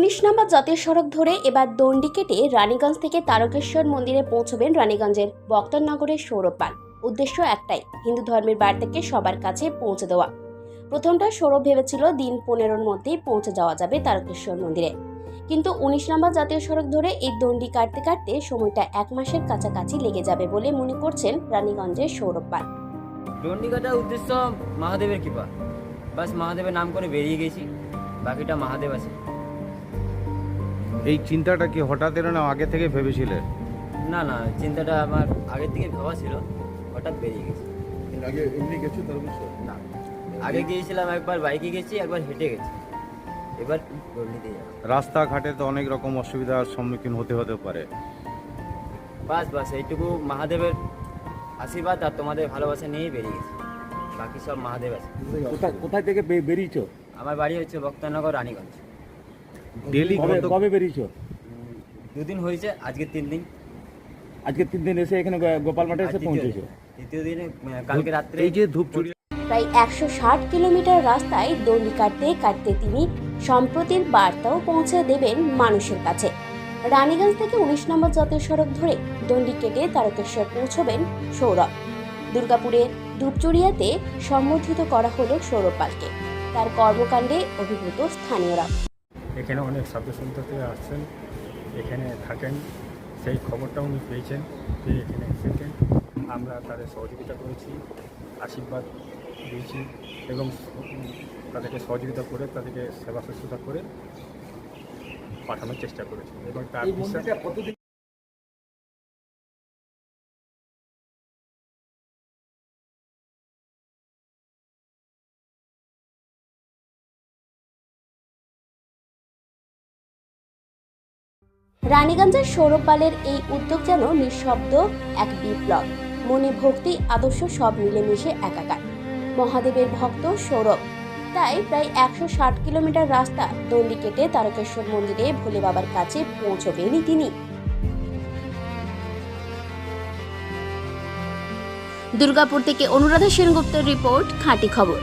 উনিশ নম্বর জাতীয় সড়ক ধরে এবার দণ্ডি কেটে রানীগঞ্জ থেকে তারকেশ্বর মন্দিরে পৌঁছবেন রানীগঞ্জের বক্তরনগরের সৌরভ পাল। উদ্দেশ্য একটাই, হিন্দু ধর্মের বার্তাকে সবার কাছে পৌঁছে দেওয়া। প্রথমটা সৌরভ ভেবেছিল দিন পনেরোর মধ্যেই পৌঁছে যাওয়া যাবে তারকেশ্বর মন্দিরে। কিন্তু উনিশ নম্বর জাতীয় সড়ক ধরে এই দণ্ডি কাটতে কাটতে সময়টা এক মাসের কাছাকাছি লেগে যাবে বলে মনে করছেন রানীগঞ্জের সৌরভ পাল। দণ্ডি কাটার উদ্দেশ্য মহাদেবের কৃপা। বাস মহাদেবের নাম করে বেরিয়ে গেছি। বাকিটা মহাদেব আছে। এই চিন্তাটা কি হঠাৎ এলো না আগে থেকে ভেবেছিলে? না না চিন্তাটা আমার আগের থেকে ভাবা ছিল হঠাৎ বেরিয়ে গেছে। আগে এমনি গেছো তারকেশ্বর না আগে গিয়েছিলাম একবার বাইকে গেছি একবার হেঁটে গেছি। এবার যাব। রাস্তাঘাটে তো অনেক রকম অসুবিধার সম্মুখীন হতে হতে পারে। বাস বাস এইটুকু মহাদেবের আশীর্বাদ আর তোমাদের ভালোবাসা নিয়েই বেরিয়ে গেছি। বাকি সব মহাদেব আছে। কোথায় কোথায় থেকে বেরিয়েছো? আমার বাড়ি হচ্ছে ভক্তনগর রানীগঞ্জ। ডেলি কবে বেরিয়েছো? দুদিন হয়েছে আজকে তিন দিন। আজকে তিন দিন এসে এখানে গোপাল মাঠে এসে পৌঁছেছো দিন। দ্বিতীয় দিনে কালকে রাত্রে এই যে ধূপচুরি প্রায় একশো ষাট কিলোমিটার রাস্তায় দণ্ডি কাটতে কাটতে তিনি সম্প্রতির বার্তাও পৌঁছে দেবেন মানুষের কাছে। রানীগঞ্জ থেকে উনিশ নম্বর জাতীয় সড়ক ধরে দণ্ডি কেটে তারকেশ্বর পৌঁছবেন সৌরভ। দুর্গাপুরের ধূপচুরিয়াতে সম্বোধিত করা হলো সৌরভ পালকে। তার কর্মকাণ্ডে অভিভূত স্থানীয়রা। এখানে অনেক সন্ত থেকে আসছেন এখানে থাকেন। সেই খবরটা উনি পেয়েছেন পেয়ে এখানে এসেছেন। আমরা তাদের সহযোগিতা করেছি আশীর্বাদ দিয়েছি এবং তাদেরকে সহযোগিতা করে তাদেরকে সেবা শুশ্রূষা করে পাঠানোর চেষ্টা করেছি। এবং তার রানীগঞ্জের সৌরভ পালের এই উদ্যোগ যেন নিঃশব্দ এক বিপ্লব। মনে ভক্তি, আদর্শ সব মিলেমিশে একাকার। মহাদেবের ভক্ত সৌরভ। তাই প্রায় একশো ষাট কিলোমিটার রাস্তা দণ্ডি কেটে তারকেশ্বর মন্দিরে ভোলে বাবার কাছে পৌঁছবেনই তিনি। দুর্গাপুর থেকে অনুরাধা সেনগুপ্তের রিপোর্ট, খাঁটি খবর।